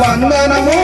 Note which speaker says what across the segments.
Speaker 1: వందనము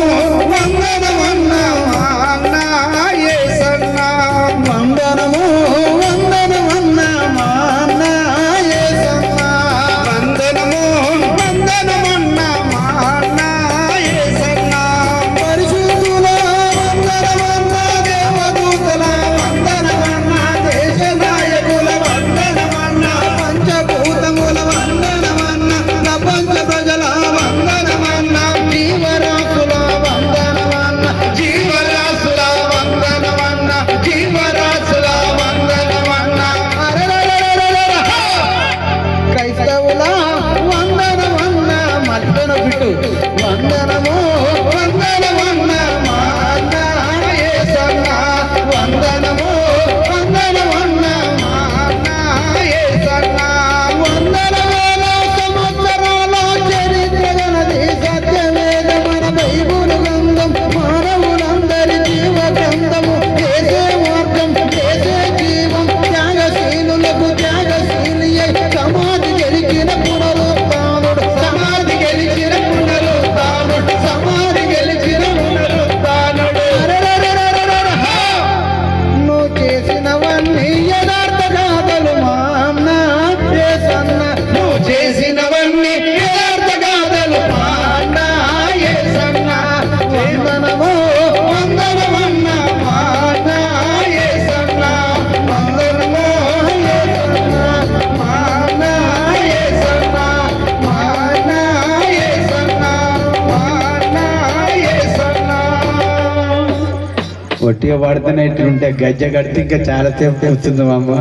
Speaker 2: ఒట్టిగా పడితేనే ఇట్లుంటే గజ్జ కడితే ఇంకా చాలా సేపు అవుతుంది మా అమ్మ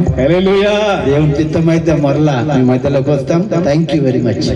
Speaker 2: చిత్తం అయితే మరలా మీ మధ్యలోకి వస్తాం. Thank you very much